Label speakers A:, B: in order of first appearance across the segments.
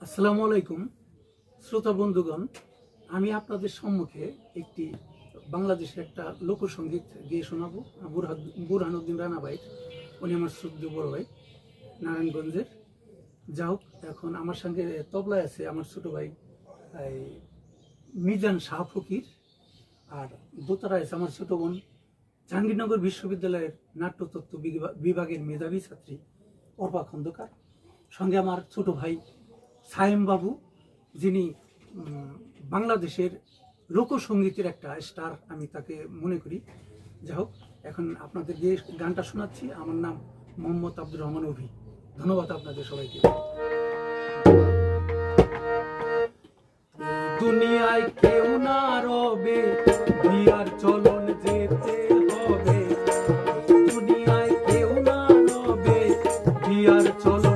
A: আসসালামু আলাইকুম, শ্রোতা বন্ধুগণ, আমি আপনাদের সম্মুখে একটি বাংলাদেশের একটা লোকসঙ্গীত গিয়ে শোনাবো, বুরহাদ- বুরহানুদ্দিন রানা ভাই উনি আমার শ্রদ্ধ বড় ভাই, নারায়ণগঞ্জের। যা হোক, এখন আমার সঙ্গে তবলায় আছে আমার ছোট ভাই মিজান শাহ ফকির আর দোতারায় আছে আমার ছোট বোন, জাহাঙ্গীরনগর বিশ্ববিদ্যালয়ের নাট্যতত্ত্ব বিভা- বিভাগের মেধাবী ছাত্রী অর্পা খন্দকার। সঙ্গে আমার ছোট ভাই সায়েম বাবু, যিনি বাংলাদেশের লোকসঙ্গীতের একটা স্টার, আমি তাকে মনে করি। যাই হোক, এখন আপনাদের যে গানটা শোনাচ্ছি, আমার নাম মোহাম্মদ আব্দুর রহমান অভি। ধন্যবাদ আপনাদের সবাইকে। দুনিয়ায় কেউ না রবে বিয়ার চলন যেতে হবে। দুনিয়ায় কেউ না রবে বিয়ার চলন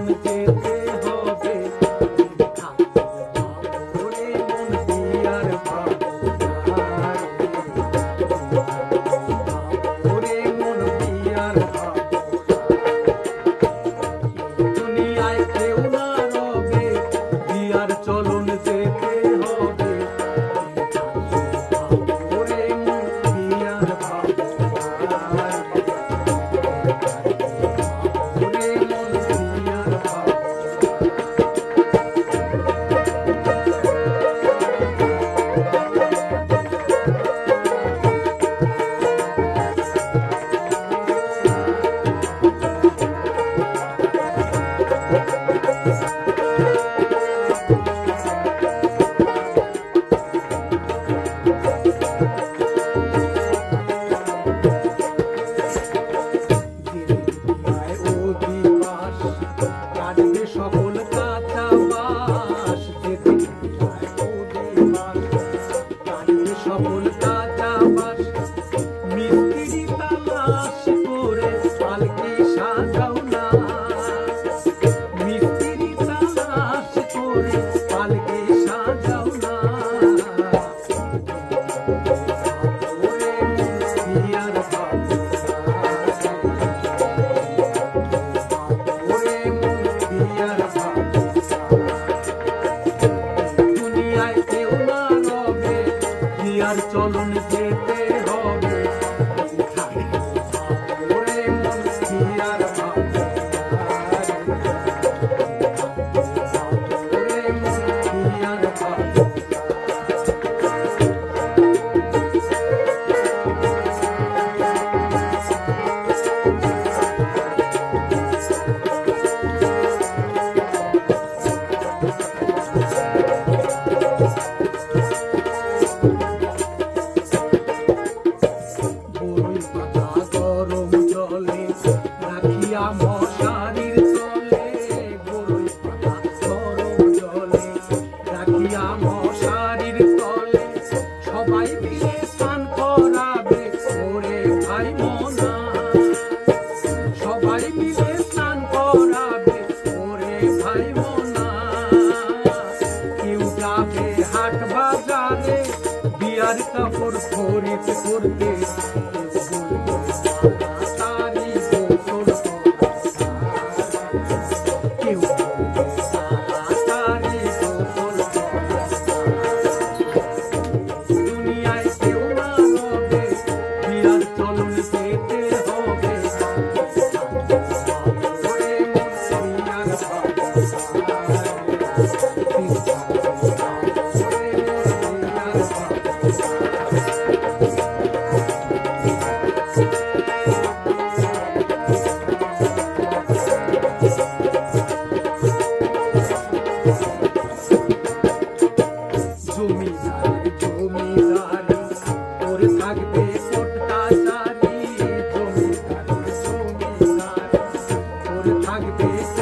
A: Thank you. রাখিয়া মশারির করে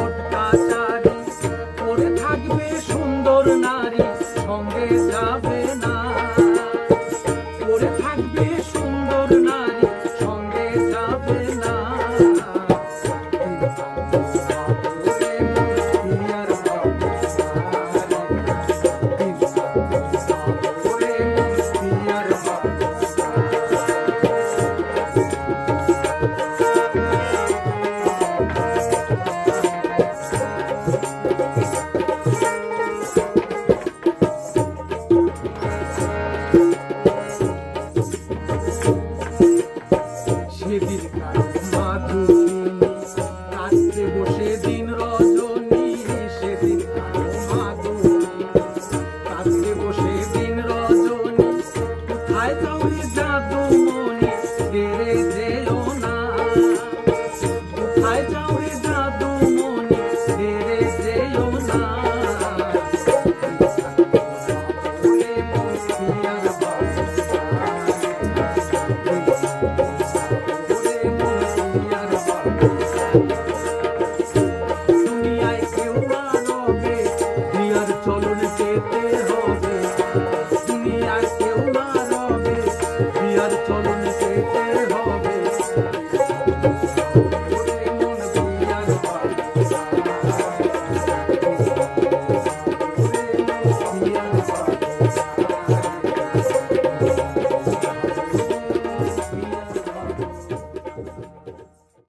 A: Jose.